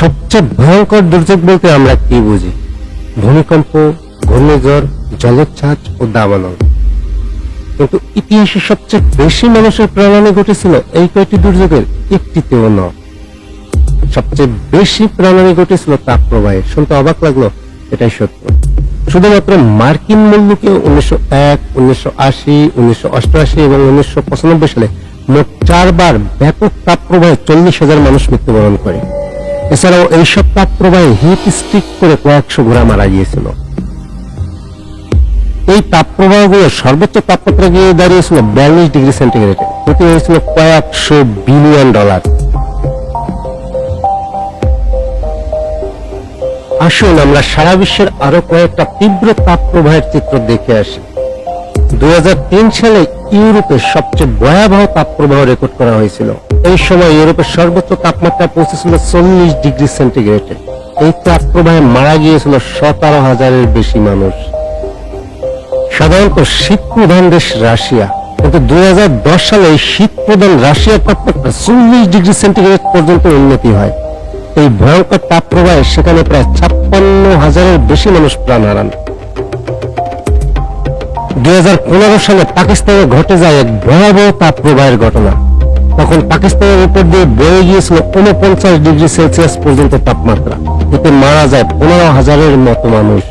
সবচেয়ে ভয়ঙ্কর দুর্যোগ বলতে আমরা কি বুঝি? ভূমিকম্প, ঘূর্ণিঝড়, জলোচ্ছ্বাস ও দাবানল। কিন্তু ইতিহাসে সবচেয়ে বেশি মানুষের প্রাণহানি ঘটেছিল এই কয়টি দুর্যোগের একটিতেও নয়। সবচেয়ে বেশি প্রাণহানি ঘটেছিল তাপ প্রবাহে। শুনতে অবাক লাগল, এটাই সত্য। শুধুমাত্র মার্কিন মুল্লুকে উনিশশো এক, উনিশশো আশি, উনিশশো অষ্টআশি এবং উনিশশো পঁচানব্বই সালে মোট চারবার ব্যাপক তাপ প্রবাহে চল্লিশ হাজার মানুষ মৃত্যুবরণ করে। এছাড়াও এইসব তাপ প্রবাহে হিট স্টিক করে কয়েকশো ঘোড়া মারা গিয়েছিল। এই তাপ প্রবাহগুলো সর্বোচ্চ তাপমাত্রা গিয়ে দাঁড়িয়েছিল বিয়াল্লিশ ডিগ্রি সেন্টিগ্রেডে ক্ষতি হয়েছিল কয়েকশো বিলিয়ন ডলার। আসুন আমরা সারা বিশ্বের আরও কয়েকটা তীব্র তাপ প্রবাহের চিত্র দেখে আসি। দু হাজার তিন সালে ইউরোপে সবচেয়ে ভয়াবহ তাপ প্রবাহ রেকর্ড করা হয়েছিল। এই সময় ইউরোপের সর্বোচ্চ তাপমাত্রা পৌঁছেছিল চল্লিশ ডিগ্রি সেন্টিগ্রেডে। এই তাপ প্রবাহে মারা গিয়েছিল সতেরো হাজারের বেশি মানুষ। সাধারণত শীত প্রধান দেশ রাশিয়া। কিন্তু দুই হাজার দশ সালে এই শীত প্রধান রাশিয়ার তাপমাত্রা চল্লিশ ডিগ্রি সেন্টিগ্রেড পর্যন্ত উন্নতি হয়। এই ভয়ঙ্কর তাপ প্রবাহে সেখানে প্রায় ছাপ্পান্ন হাজারের বেশি মানুষ প্রাণ হারান। দুই হাজার পনেরো সালে পাকিস্তানে ঘটে যায় এক ভয়াবহ তাপ প্রবাহের ঘটনা। তখন পাকিস্তানের উপর দিয়ে বয়ে গিয়েছিল উনপঞ্চাশ ডিগ্রি সেলসিয়াস পর্যন্ত তাপমাত্রা, এতে মারা যায় পনেরো হাজারের মতো মানুষ।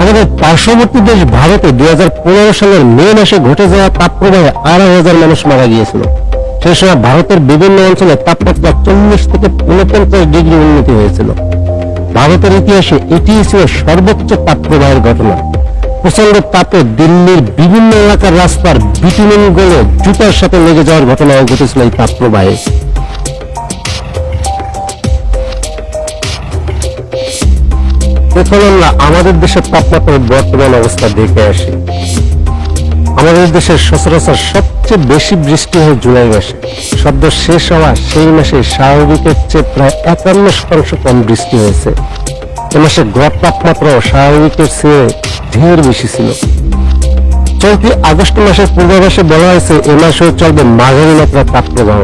আমাদের পার্শ্ববর্তী দেশ ভারতে দুই হাজার পনেরো সালের মে মাসে ঘটে যাওয়া তাপপ্রবাহে আড়াই হাজার মানুষ মারা গিয়েছিল। সেই সময় ভারতের বিভিন্ন অঞ্চলে তাপমাত্রা চল্লিশ থেকে উনপঞ্চাশ ডিগ্রি উন্নতি হয়েছিল। ভারতের ইতিহাসে এটি ছিল সর্বোচ্চ তাপপ্রবাহের ঘটনা। প্রচণ্ড তাপে দিল্লির বিভিন্ন এলাকার রাস্তার বিটুমিন গলে জুতার সাথে লেগে যাওয়ার ঘটনাও ঘটেছিল এই তাপপ্রবাহে এখন আমরা আমাদের দেশের তাপমাত্রার বর্তমান অবস্থা দেখে আসি। আমাদের দেশের সচরাচর সবচেয়ে বেশি বৃষ্টি হয় জুলাই মাসে। সদ্য শেষ হওয়া সেই মাসে স্বাভাবিকের চেয়ে প্রায় একান্ন শতাংশ কম বৃষ্টি হয়েছে। মাসে গড় তাপমাত্রাও স্বাভাবিকের চেয়ে ঢের বেশি ছিল। চলতি আগস্ট মাসের পূর্বাভাসে বলা হয়েছে, এ মাসেও চলবে মাঝারি মাত্রার তাপপ্রবাহ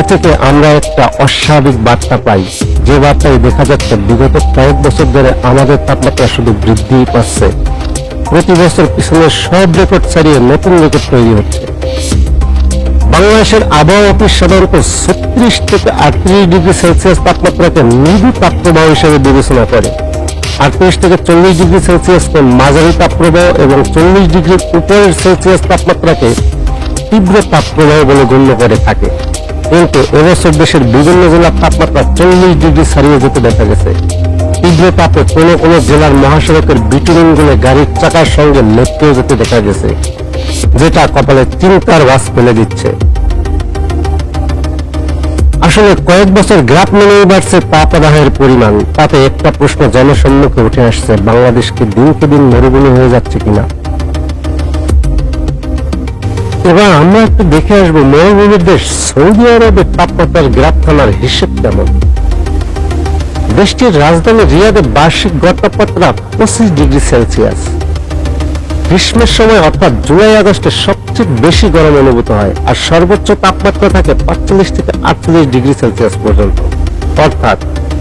এ থেকে আমরা একটা অস্বাভাবিক বার্তা পাই। যে বার্তায় দেখা যাচ্ছে, বিগত কয়েক বছর ধরে আমাদের তাপমাত্রা শুধু বৃদ্ধিই পাচ্ছে। প্রতি বছর পিছনে সব রেকর্ড ছাড়িয়ে নতুন রেকর্ড তৈরি হচ্ছে। বাংলাদেশের আবহাওয়া অফিস সাধারণত ছত্রিশ থেকে আটত্রিশ ডিগ্রি সেলসিয়াস তাপমাত্রাকে মৃদু তাপপ্রবাহ হিসেবে বিবেচনা করে। আটত্রিশ থেকে চল্লিশ ডিগ্রি সেলসিয়াসকে মাঝারি তাপপ্রবাহ এবং চল্লিশ ডিগ্রির উপরের সেলসিয়াস তাপমাত্রাকে তীব্র তাপপ্রবাহ বলে গণ্য করে থাকে। কিন্তু এবছর দেশের বিভিন্ন জেলার তাপমাত্রা চল্লিশ ডিগ্রি ছাড়িয়ে যেতে দেখা গেছে। তীব্র তাপে কোনো কোনো জেলার মহাসড়কের বিটুমিন গুলে গাড়ির চাকার সঙ্গে লেপটেও যেতে দেখা গেছে, যেটা কপালে চিন্তার বাস ফেলে দিচ্ছে। আসলে কয়েক বছর গ্রাফ মেনেই বাড়ছে তাপদাহের পরিমাণ। তাতে একটা প্রশ্ন জনসম্মুখে উঠে আসছে বাংলাদেশকে দিনকে দিন মরুভূমি হয়ে যাচ্ছে কিনা? এবার আমরা একটু দেখে আসব মরুভূমির দেশ সৌদি আরবের তাপমাত্রার গ্রাফ থানার হিসেব কেমন? দেশটির রাজধানী রিয়াদে বার্ষিক গড় তাপমাত্রা পঁচিশ ডিগ্রি সেলসিয়াস। গ্রীষ্মের সময় অর্থাৎ জুলাই আগস্টে সবচেয়ে বেশি গরম অনুভূত হয় আর সর্বোচ্চ তাপমাত্রা থাকে পাঁচচল্লিশ থেকে আটচল্লিশ ডিগ্রি সেলসিয়াস পর্যন্ত। অর্থাৎ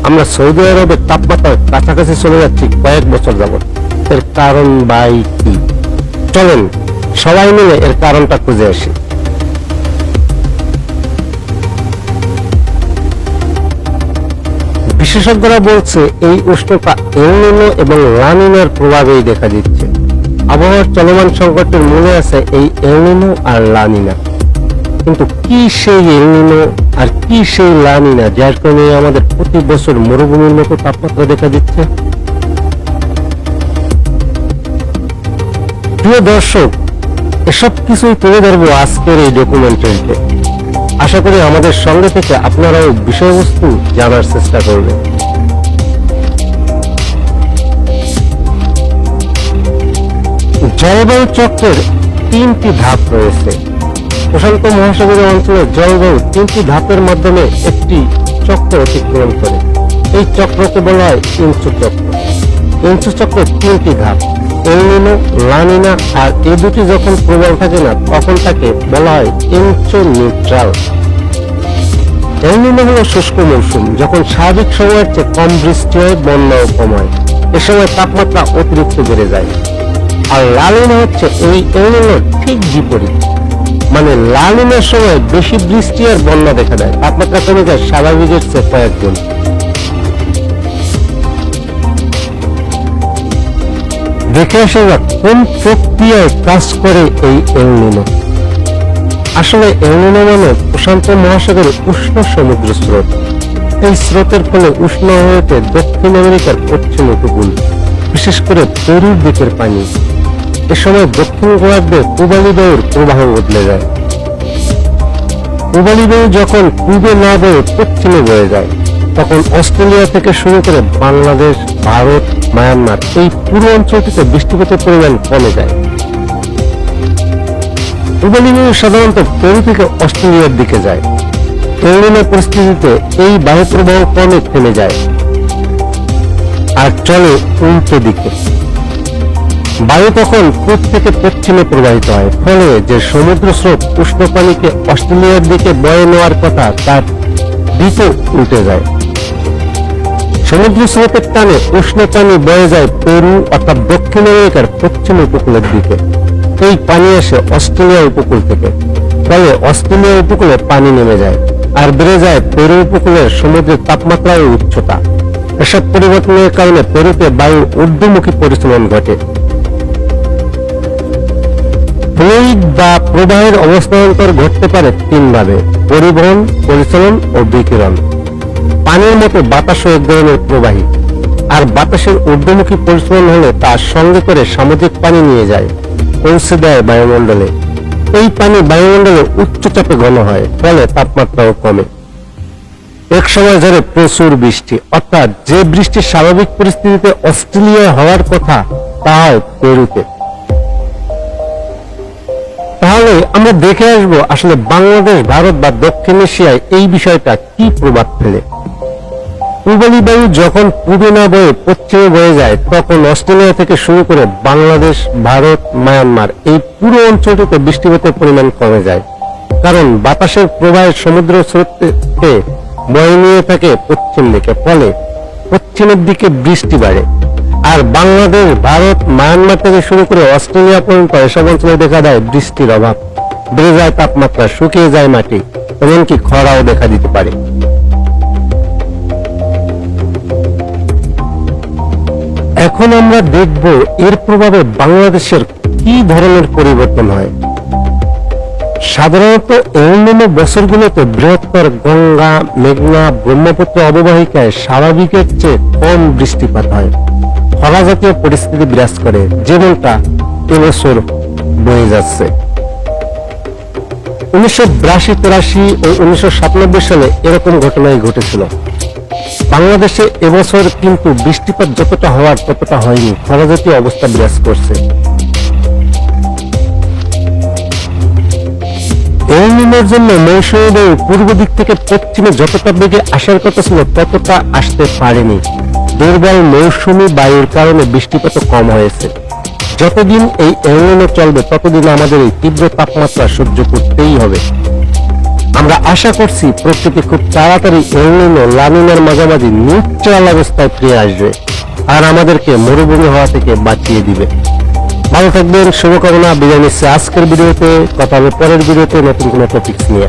আমরা সৌদি আরবের তাপমাত্রার কাছাকাছি চলে যাচ্ছি কয়েক বছর যাবত এর কারণ বাই কি? চলেন, সবাই মিলে এর কারণটা খুঁজে আসি। বিশেষজ্ঞরা বলছে, এই উষ্ণতা এলনিনো এবং লানিনার প্রভাবেই দেখা দিচ্ছে। আবহাওয়ার চলমান সংকটের মূলে আছে এই এলনিনো আর লানিনা কিন্তু কি সেই এলনিনো আর কি সেই লানিনা যার কারণে আমাদের প্রতি বছর মরুভূমির মতো তাপমাত্রা দেখা দিচ্ছে? প্রিয় দর্শক, এসব কিছুই তুলে ধরবো আজকের এই ডকুমেন্টারিতে আশা করি আমাদের সঙ্গে থেকে আপনারাও বিষয়বস্তু জানার চেষ্টা করবেন। জলবায়ু চক্রের তিনটি ধাপ রয়েছে। প্রশান্ত মহাসাগরীয় অঞ্চলের জলবায়ু তিনটি ধাপের মাধ্যমে একটি চক্র অতিক্রম করে। এই চক্রকে বলা হয় ইঞ্চু চক্র। ইঞ্চু চক্রের তিনটি ধাপ, এলনিনো, লানিনা আর এ দুটি যখন প্রবল থাকে না, তখন তাকে বলা হয় ইঞ্চু নিউট্রাল। এলনিনো হলো শুষ্ক মৌসুম, যখন স্বাভাবিক সময়ের চেয়ে কম বৃষ্টি হয় বন্যাও কম হয়। এ সময় তাপমাত্রা অতিরিক্ত বেড়ে যায়। আর লালিনা হচ্ছে এই এলনিনোর ঠিক বিপরীত। মানে লালিনের সময় বেশি বৃষ্টি আর বন্যা দেখা দেয়। তাপমাত্রা কমে যায় স্বাভাবিকের চেয়ে কয়েক গুণ। দেখে আসা যাক কোন প্রক্রিয়ায় কাজ করে এই এলনিনো আসলে এলনিনো মানে প্রশান্ত মহাসাগরের উষ্ণ সমুদ্র স্রোত। এই স্রোতের ফলে উষ্ণ হয়ে ওঠে দক্ষিণ আমেরিকার পশ্চিম উপকূল, বিশেষ করে পেরুর দিকের পানি। এ সময় দক্ষিণ গোলার্ধে পূবালি বায়ুর প্রবাহ বদলে যায়। পূবালি বায়ু যখন পূবে না বয়ে পশ্চিমে বয়ে যায়, তখন অস্ট্রেলিয়া থেকে শুরু করে বাংলাদেশ, ভারত, মায়ানমার এই পুরো অঞ্চলটিতে বৃষ্টিপাতের পরিমাণ কমে যায়। পূবালি বায়ু সাধারণত পেরু থেকে অস্ট্রেলিয়ার দিকে যায়। এলিনো পরিস্থিতিতে এই বায়ু প্রবাহ কমে থেমে যায় আর চলে উল্টো দিকে। বায়ু তখন পূর্ব থেকে পশ্চিমে প্রবাহিত হয়, ফলে যে সমুদ্র স্রোত উষ্ণ পানিকে অস্ট্রেলিয়ার দিকে বয়ে নেওয়ার কথা তার দিকে উল্টে যায়। সমুদ্র স্রোতের টানে উষ্ণ পানি বয়ে যায় পেরু অর্থাৎ দক্ষিণ আমেরিকার পশ্চিম উপকূলের দিকে। এই পানি আসে অস্ট্রেলিয়া উপকূল থেকে, ফলে অস্ট্রেলিয়া উপকূলে পানি নেমে যায় আর বেড়ে যায় পেরু উপকূলের সমুদ্রের তাপমাত্রা ও উচ্চতা। এসব পরিবর্তনের কারণে পেরুতে বায়ু ঊর্ধ্বমুখী পরিচালন ঘটে। ফ্লুইড বা প্রবাহের অবস্থান্তর ঘটতে পারে তিনভাবে, পরিবহন, পরিচালন ও বিকিরণ। পানির মতো বাতাসও এক ধরনের প্রবাহী। আর বাতাসের ঊর্ধ্বমুখী পরিচালন হলে তার সঙ্গে করে সামুদ্রিক পানি নিয়ে যায় পৌঁছে দেয় বায়ুমণ্ডলে। এই পানি বায়ুমণ্ডলে উচ্চ চাপে ঘন হয়, ফলে তাপমাত্রাও কমে। এক সময় ধরে প্রচুর বৃষ্টি, অর্থাৎ যে বৃষ্টি স্বাভাবিক পরিস্থিতিতে অস্ট্রেলিয়ায় হওয়ার কথা তা হয় পেরুতে। তাহলে আমরা দেখে আসব আসলে বাংলাদেশ, ভারত বা দক্ষিণ এশিয়ায় এই বিষয়টা কি প্রভাব ফেলে। পূবালী বায়ু যখন পূবে না বয়ে পশ্চিমে বয়ে যায়, তখন অস্ট্রেলিয়া থেকে শুরু করে বাংলাদেশ, ভারত, মায়ানমার এই পুরো অঞ্চলটিতে বৃষ্টিপাতের পরিমাণ কমে যায়। কারণ বাতাসের প্রবাহের সমুদ্র স্রোতকে বয়ে নিয়ে থাকে পশ্চিম দিকে, ফলে পশ্চিমের দিকে বৃষ্টি বাড়ে। আর বাংলাদেশ, ভারত, মায়ানমার থেকে শুরু করে অস্ট্রেলিয়া পর্যন্ত এসব অঞ্চলে দেখা দেয় বৃষ্টির অভাব। বেড়ে যায় তাপমাত্রা, শুকিয়ে যায় মাটি, এমনকি খরাও দেখা দিতে পারে। এখন আমরা দেখব এর প্রভাবে বাংলাদেশের কি ধরনের পরিবর্তন হয়। সাধারণত অন্যান্য বছরগুলোতে বৃহত্তর গঙ্গা, মেঘনা, ব্রহ্মপুত্র অববাহিকায় স্বাভাবিকের চেয়ে কম বৃষ্টিপাত হয়। খরা পরিস্থিতি বিরাজ করে যেমনটা এবছর বয়ে যাচ্ছে। উনিশশো বিরাশি, তেরাশি ও উনিশশো সাতানব্বই সালে এরকম ঘটনাই ঘটেছিল। বাংলাদেশে এবছর কিন্তু বৃষ্টিপাত যতটা হওয়ার ততটা হয়নি খরাজাতীয় অবস্থা বিরাজ করছে। এলনিনোর জন্য মৌসুমী পূর্ব দিক থেকে পশ্চিমে যতটা বেগে আসার কথা ছিল, ততটা আসতে পারেনি। দুর্বল মৌসুমী বায়ুর কারণে বৃষ্টিপাত কম হয়েছে। যতদিন এই এলনিনো চলবে, ততদিন আমাদের এই তীব্র তাপমাত্রা সহ্য করতেই হবে। আমরা আশা করছি প্রকৃতি খুব তাড়াতাড়ি এলনিনো লানিনার মাঝামাঝি নিউট্রাল অবস্থায় ফিরে আসবে আর আমাদেরকে মরুভূমি হওয়া থেকে বাঁচিয়ে দিবে। ভালো থাকবেন, শুভকামনা, বিদায় নিচ্ছে আজকের ভিডিওতে, কথা হবে পরের ভিডিওতে নতুন কোনো টপিক্স নিয়ে।